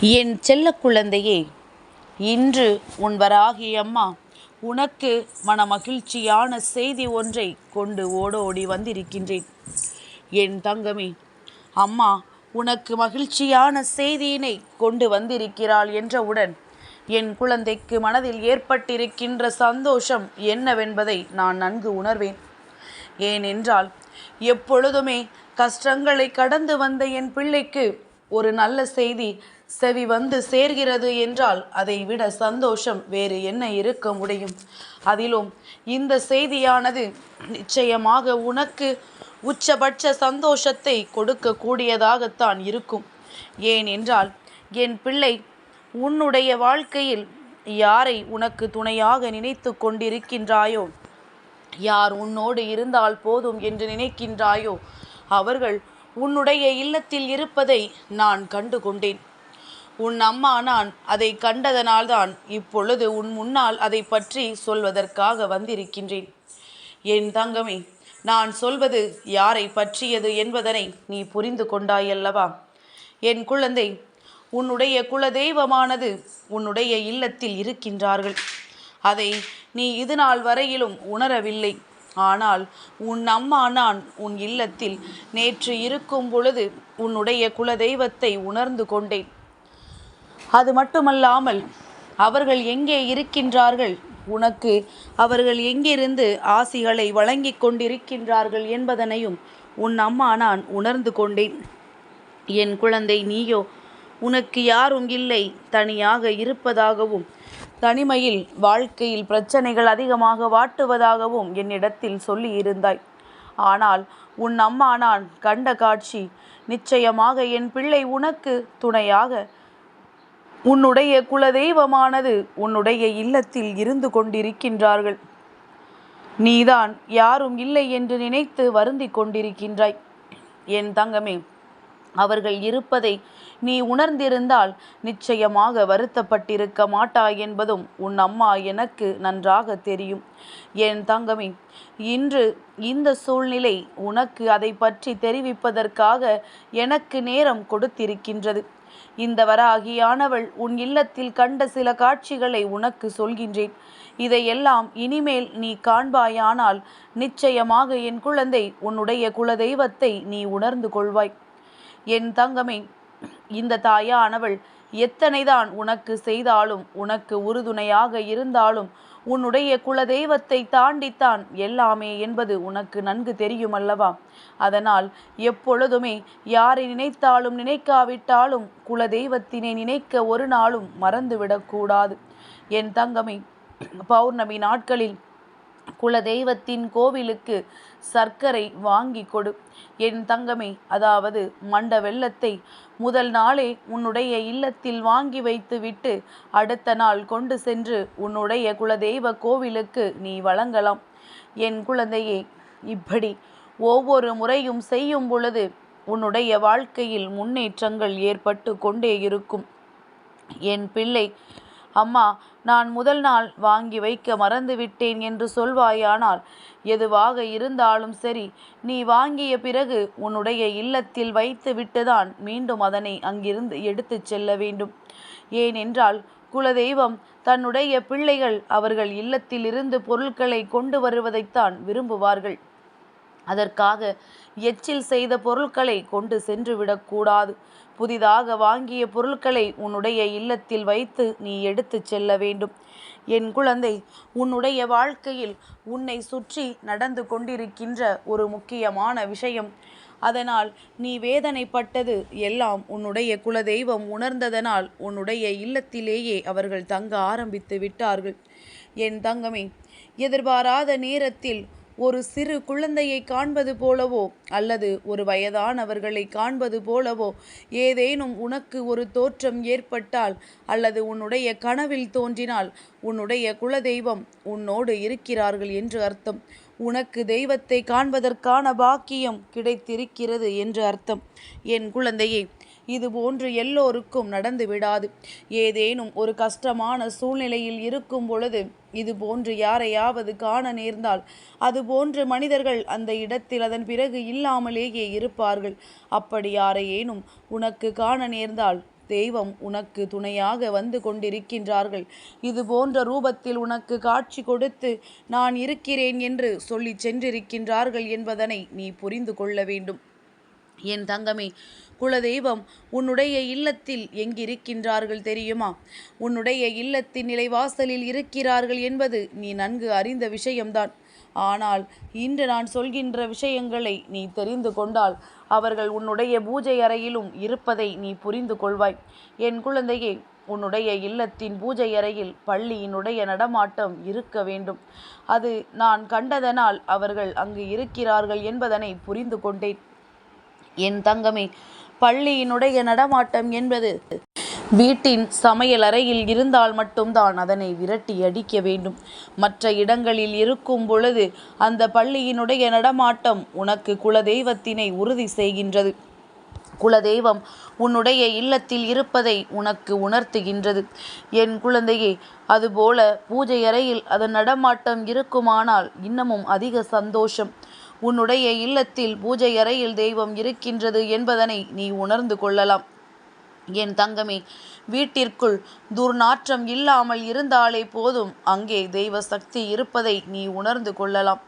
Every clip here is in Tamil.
என் செல்ல குழந்தையே இன்று உன் வராகி அம்மா உனக்கு மன மகிழ்ச்சியான செய்தி ஒன்றை கொண்டு ஓடோடி வந்திருக்கின்றேன். என் தங்கமே அம்மா உனக்கு மகிழ்ச்சியான செய்தியினை கொண்டு வந்திருக்கிறாள் என்றவுடன் என் குழந்தைக்கு மனதில் ஏற்பட்டிருக்கின்ற சந்தோஷம் என்னவென்பதை நான் நன்கு உணர்வேன். ஏனென்றால் எப்பொழுதுமே கஷ்டங்களை கடந்து வந்த என் பிள்ளைக்கு ஒரு நல்ல செய்தி செவி வந்து சேர்கிறது என்றால் அதை விட சந்தோஷம் வேறு என்ன இருக்க முடியும்? அதிலும் இந்த செய்தியானது நிச்சயமாக உனக்கு உச்சபட்ச சந்தோஷத்தை கொடுக்கக்கூடியதாகத்தான் இருக்கும். ஏனென்றால் என் பிள்ளை உன்னுடைய வாழ்க்கையில் யாரை உனக்கு துணையாக நினைத்து கொண்டிருக்கின்றாயோ? யார் உன்னோடு இருந்தால் போதும் என்று நினைக்கின்றாயோ? அவர்கள் உன்னுடைய இல்லத்தில் இருப்பதை நான் கண்டு கொண்டேன் உன் அம்மா நான் அதை கண்டதனால்தான் இப்பொழுது உன் முன்னால் அதை பற்றி சொல்வதற்காக வந்திருக்கின்றேன். என் தங்கமே நான் சொல்வது யாரை பற்றியது என்பதனை நீ புரிந்து கொண்டாயல்லவா? என் குழந்தை உன்னுடைய குலதெய்வமானது உன்னுடைய இல்லத்தில் இருக்கின்றார்கள். அதை நீ இது நாள் வரையிலும் உணரவில்லை. ஆனால் உன் அம்மா நான் உன் இல்லத்தில் நேற்று இருக்கும் பொழுது உன்னுடைய குலதெய்வத்தை உணர்ந்து கொண்டேன். அது மட்டுமல்லாமல் அவர்கள் எங்கே இருக்கின்றார்கள்? உனக்கு அவர்கள் எங்கிருந்து ஆசிகளை வழங்கி கொண்டிருக்கின்றார்கள் என்பதனையும் உன் அம்மா நான் உணர்ந்து கொண்டேன். என் குழந்தை நீயோ உனக்கு யாரும் இல்லை. தனியாக இருப்பதாகவும் தனிமையில் வாழ்க்கையில் பிரச்சனைகள் அதிகமாக வாட்டுவதாகவும் என்னிடத்தில் சொல்லி இருந்தாய் ஆனால் உன் அம்மா நான் கண்ட காட்சி நிச்சயமாக என் பிள்ளை உனக்கு துணையாக உன்னுடைய குலதெய்வமானது உன்னுடைய இல்லத்தில் இருந்து கொண்டிருக்கின்றார்கள். நீதான் யாரும் இல்லை என்று நினைத்து வருந்தி கொண்டிருக்கின்றாய். என் தங்கமே அவர்கள் இருப்பதை நீ உணர்ந்திருந்தால் நிச்சயமாக வருத்தப்பட்டிருக்க மாட்டாய் என்பதும் உன் அம்மா எனக்கு நன்றாக தெரியும். என் தங்கமே இன்று இந்த சூழ்நிலை உனக்கு அதை பற்றி தெரிவிப்பதற்காக எனக்கு நேரம் கொடுத்திருக்கின்றது. இந்த வராகியானவள் உன் இல்லத்தில் கண்ட சில காட்சிகளை உனக்கு சொல்கின்றேன். இதையெல்லாம் இனிமேல் நீ காண்பாயானால் நிச்சயமாக என் குழந்தை உன்னுடைய குலதெய்வத்தை நீ உணர்ந்து கொள்வாய். என் தங்கமே இந்த தாயானவள் எத்தனைதான் உனக்கு செய்தாலும் உனக்கு உறுதுணையாக இருந்தாலும் உன்னுடைய குலதெய்வத்தை தாண்டித்தான் எல்லாமே என்பது உனக்கு நன்கு தெரியும் அல்லவா அதனால் எப்பொழுதுமே யாரை நினைத்தாலும் நினைக்காவிட்டாலும் குலதெய்வத்தினை நினைக்க ஒரு நாளும் மறந்துவிடக்கூடாது. என் தங்கமே பௌர்ணமி நாட்களில் குலதெய்வத்தின் கோவிலுக்கு சர்க்கரை வாங்கி கொடு. என் தங்கமே அதாவது மண்ட வெள்ளத்தை முதல் நாளே உன்னுடைய இல்லத்தில் வாங்கி வைத்துவிட்டு அடுத்த நாள் கொண்டு சென்று உன்னுடைய குலதெய்வ கோவிலுக்கு நீ வழங்கலாம். என் குழந்தையே இப்படி ஒவ்வொரு முறையும் செய்யும் பொழுது உன்னுடைய வாழ்க்கையில் முன்னேற்றங்கள் ஏற்பட்டு கொண்டே இருக்கும். என் பிள்ளை அம்மா நான் முதல் நாள் வாங்கி வைக்க மறந்துவிட்டேன் என்று சொல்வாயானால் எதுவாக இருந்தாலும் சரி நீ வாங்கிய பிறகு உன்னுடைய இல்லத்தில் வைத்து விட்டுதான் மீண்டும் அதனை அங்கிருந்து எடுத்துச் செல்ல வேண்டும். ஏனென்றால் குலதெய்வம் தன்னுடைய பிள்ளைகள் அவர்கள் இல்லத்திலிருந்து பொருட்களை கொண்டு வருவதைத்தான் விரும்புவார்கள். அதற்காக எச்சில் செய்த பொருட்களை கொண்டு சென்று விடக்கூடாது. புதிதாக வாங்கிய பொருட்களை உன்னுடைய இல்லத்தில் வைத்து நீ எடுத்துச் செல்ல வேண்டும். என் குழந்தை உன்னுடைய வாழ்க்கையில் உன்னை சுற்றி நடந்து கொண்டிருக்கின்ற ஒரு முக்கியமான விஷயம். அதனால் நீ வேதனைப்பட்டது எல்லாம் உன்னுடைய குலதெய்வம் உணர்ந்ததனால் உன்னுடைய இல்லத்திலேயே அவர்கள் தங்க ஆரம்பித்து விட்டார்கள். என் தங்கமே எதிர்பாராத நேரத்தில் ஒரு சிறு குழந்தையை காண்பது போலவோ அல்லது ஒரு வயதானவர்களை காண்பது போலவோ ஏதேனும் உனக்கு ஒரு தோற்றம் ஏற்பட்டால் அல்லது உன்னுடைய கனவில் தோன்றினால் உன்னுடைய குலதெய்வம் உன்னோடு இருக்கிறார்கள் என்று அர்த்தம். உனக்கு தெய்வத்தை காண்பதற்கான பாக்கியம் கிடைத்திருக்கிறது என்று அர்த்தம். என் குழந்தையே இது போன்று எல்லோருக்கும் நடந்து விடாது. ஏதேனும் ஒரு கஷ்டமான சூழ்நிலையில் இருக்கும் பொழுது இது போன்று யாரையாவது காண நேர்ந்தால் அது போன்று மனிதர்கள் அந்த இடத்தில் அதன் பிறகு இல்லாமலேயே இருப்பார்கள். அப்படி யாரையேனும் உனக்கு காண நேர்ந்தால் தெய்வம் உனக்கு துணையாக வந்து கொண்டிருக்கின்றார்கள். இது போன்ற ரூபத்தில் உனக்கு காட்சி கொடுத்து நான் இருக்கிறேன் என்று சொல்லி சென்றிருக்கின்றார்கள் என்பதனை நீ புரிந்து கொள்ள வேண்டும். என் தங்கமே குலதெய்வம் உன்னுடைய இல்லத்தில் எங்கிருக்கின்றார்கள் தெரியுமா? உன்னுடைய இல்லத்தின் நிலைவாசலில் இருக்கிறார்கள் என்பது நீ நன்கு அறிந்த விஷயம்தான். ஆனால் இன்று நான் சொல்கின்ற விஷயங்களை நீ தெரிந்து கொண்டால் அவர்கள் உன்னுடைய பூஜை அறையிலும் இருப்பதை நீ புரிந்து கொள்வாய். என் குழந்தையே உன்னுடைய இல்லத்தின் பூஜை அறையில் பள்ளியினுடைய நடமாட்டம் இருக்க வேண்டும். அது நான் கண்டதனால் அவர்கள் அங்கு இருக்கிறார்கள் என்பதனை புரிந்து கொண்டேன். என் தங்கமே பள்ளியினுடைய நடமாட்டம் என்பது. வீட்டின் சமையலறையில் இருந்தால் மட்டும்தான் அதனை விரட்டி அடிக்க வேண்டும். மற்ற இடங்களில் இருக்கும் பொழுது அந்த பள்ளியினுடைய நடமாட்டம் உனக்கு குலதெய்வத்தினை உறுதி செய்கின்றது. குலதெய்வம் உன்னுடைய இல்லத்தில் இருப்பதை உனக்கு உணர்த்துகின்றது. என் குழந்தையே அதுபோல பூஜை அறையில் அதன் நடமாட்டம் இருக்குமானால் இன்னமும் அதிக சந்தோஷம். உன்னுடைய இல்லத்தில் பூஜை அறையில் தெய்வம் இருக்கின்றது என்பதனை நீ உணர்ந்து கொள்ளலாம். என் தங்கமே வீட்டிற்குள் துர்நாற்றம் இல்லாமல் இருந்தாலே போதும். அங்கே தெய்வ சக்தி இருப்பதை நீ உணர்ந்து கொள்ளலாம்.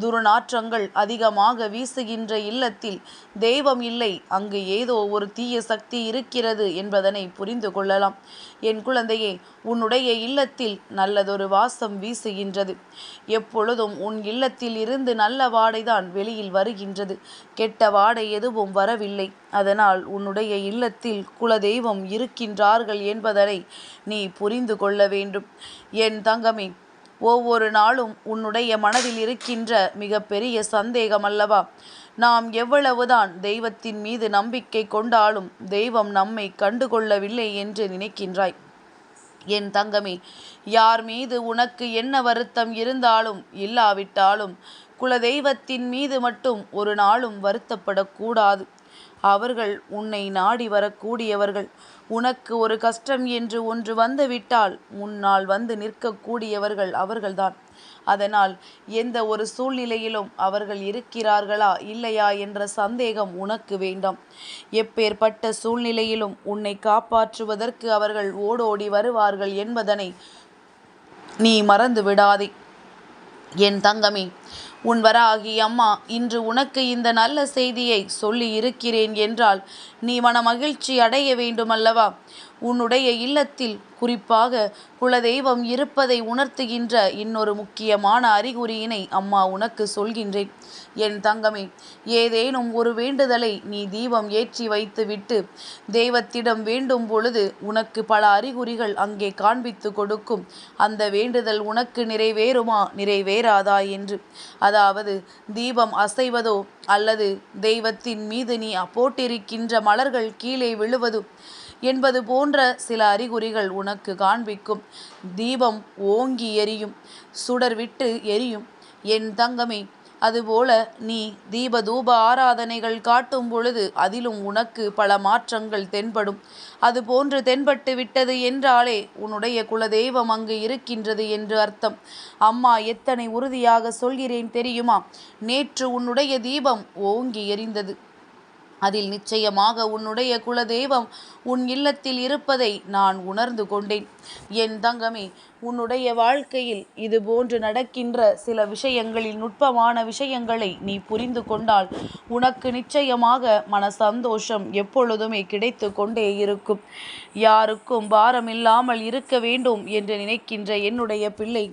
துர்நாற்றங்கள் அதிகமாக வீசுகின்ற இல்லத்தில் தெய்வம் இல்லை. அங்கு ஏதோ ஒரு தீய சக்தி இருக்கிறது என்பதனை புரிந்து கொள்ளலாம். என் குழந்தையே உன்னுடைய இல்லத்தில் நல்லதொரு வாசம் வீசுகின்றது. எப்பொழுதும் உன் இல்லத்தில் இருந்து நல்ல வாடைதான் வெளியில் வருகின்றது. கெட்ட வாடை எதுவும் வரவில்லை. அதனால் உன்னுடைய இல்லத்தில் குலதெய்வம் இருக்கின்றார்கள் என்பதனை நீ புரிந்து கொள்ள வேண்டும். என் தங்கமே ஒவ்வொரு நாளும் உன்னுடைய மனதில் இருக்கின்ற மிகப்பெரிய சந்தேகம் அல்லவா நாம் எவ்வளவுதான் தெய்வத்தின் மீது நம்பிக்கை கொண்டாலும் தெய்வம் நம்மை கண்டுகொள்ளவில்லை என்று நினைக்கின்றாய். என் தங்கமே யார் மீது உனக்கு என்ன வருத்தம் இருந்தாலும் இல்லாவிட்டாலும் குலதெய்வத்தின் மீது மட்டும் ஒரு நாளும் வருத்தப்படக்கூடாது. அவர்கள் உன்னை நாடி வரக்கூடியவர்கள். உனக்கு ஒரு கஷ்டம் என்று ஒன்று வந்துவிட்டால் முன்னால் வந்து நிற்கக்கூடியவர்கள் அவர்கள்தான். அதனால் எந்த ஒரு சூழ்நிலையிலும் அவர்கள் இருக்கிறார்களா இல்லையா என்ற சந்தேகம் உனக்கு வேண்டாம். எப்பேற்பட்ட சூழ்நிலையிலும் உன்னை காப்பாற்றுவதற்கு அவர்கள் ஓடோடி வருவார்கள் என்பதனை நீ மறந்து விடாதே என் தங்கமே உன் வராகி அம்மா இன்று உனக்கு இந்த நல்ல செய்தியை சொல்லி இருக்கிறேன் என்றால் நீ மன மகிழ்ச்சி அடைய வேண்டுமல்லவா? உன்னுடைய இல்லத்தில் குறிப்பாக குலதெய்வம் இருப்பதை உணர்த்துகின்ற இன்னொரு முக்கியமான அறிகுறியினை அம்மா உனக்கு சொல்கின்றேன். என் தங்கமே ஏதேனும் ஒரு வேண்டுதலை நீ தீபம் ஏற்றி வைத்துவிட்டு தெய்வத்திடம் வேண்டும் பொழுது உனக்கு பல அறிகுறிகள் அங்கே காண்பித்து கொடுக்கும். அந்த வேண்டுதல் உனக்கு நிறைவேறுமா? நிறைவேறாதா என்று. அதாவது தீபம் அசைவதோ அல்லது தெய்வத்தின் மீது நீ போட்டிருக்கின்ற மலர்கள் கீழே விழுவதோ என்பது போன்ற சில அறிகுறிகள் உனக்கு காண்பிக்கும். தீபம் ஓங்கி எரியும் சுடர் விட்டு எரியும். என் தங்கமே அதுபோல நீ தீப தூப ஆராதனைகள் காட்டும் பொழுது அதிலும் உனக்கு பல மாற்றங்கள் தென்படும். அது போன்று தென்பட்டு விட்டது என்றாலே உன்னுடைய குலதெய்வம் அங்கு இருக்கின்றது என்று அர்த்தம். அம்மா எத்தனை உறுதியாக சொல்கிறேன் தெரியுமா? நேற்று உன்னுடைய தீபம் ஓங்கி எரிந்தது. அதில் நிச்சயமாக உன்னுடைய குலதெய்வம் உன் இல்லத்தில் இருப்பதை நான் உணர்ந்து கொண்டேன். என் தங்கமே உன்னுடைய வாழ்க்கையில் இது போன்று நடக்கின்ற சில விஷயங்களில் நுட்பமான விஷயங்களை நீ புரிந்து கொண்டால் உனக்கு நிச்சயமாக மன சந்தோஷம் எப்பொழுதுமே கிடைத்து கொண்டே இருக்கும். யாருக்கும் பாரமில்லாமல் இருக்க வேண்டும் என்று நினைக்கின்ற என்னுடைய பிள்ளை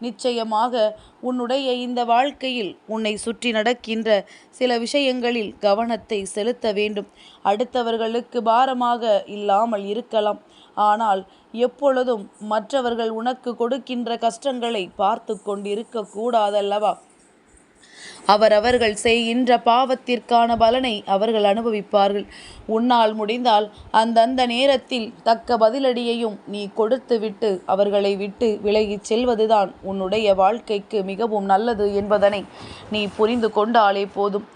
நிச்சயமாக உன்னுடைய இந்த வாழ்க்கையில் உன்னை சுற்றி நடக்கின்ற சில விஷயங்களில் கவனத்தை செலுத்த வேண்டும். அடுத்தவர்களுக்கு பாரமாக இல்லாமல் இருக்கலாம். ஆனால் எப்பொழுதும் மற்றவர்கள் உனக்கு கொடுக்கின்ற கஷ்டங்களை பார்த்து கொண்டிருக்க கூடாதல்லவா? அவரவர்கள் செய்கின்ற பாவத்திற்கான பலனை அவர்கள் அனுபவிப்பார்கள். உன்னால் முடிந்தால் அந்தந்த நேரத்தில் தக்க பதிலடியையும் நீ கொடுத்துவிட்டு அவர்களை விட்டு விலகிச் செல்வதுதான் உன்னுடைய வாழ்க்கைக்கு மிகவும் நல்லது என்பதனை நீ புரிந்து கொண்டாலே போதும்.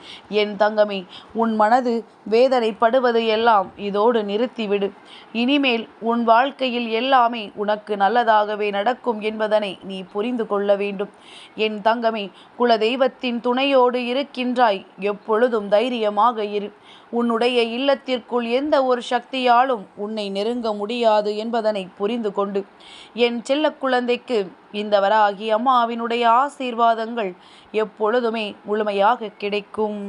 என் தங்கமே உன் மனது வேதனைப்படுவது எல்லாம் இதோடு நிறுத்திவிடு. இனிமேல் உன் வாழ்க்கையில் எல்லாமே உனக்கு நல்லதாகவே நடக்கும் என்பதனை நீ புரிந்து கொள்ள வேண்டும். என் தங்கமே குலதெய்வத்தின் துணை துணையோடு இருக்கின்றாய். எப்பொழுதும் தைரியமாக இரு. உன்னுடைய இல்லத்திற்குள் எந்த ஒரு சக்தியாலும் உன்னை நெருங்க முடியாது என்பதனை புரிந்து கொண்டு. என் செல்ல குழந்தைக்கு இந்த வராகி அம்மாவினுடைய ஆசீர்வாதங்கள் எப்பொழுதுமே முழுமையாக கிடைக்கும்.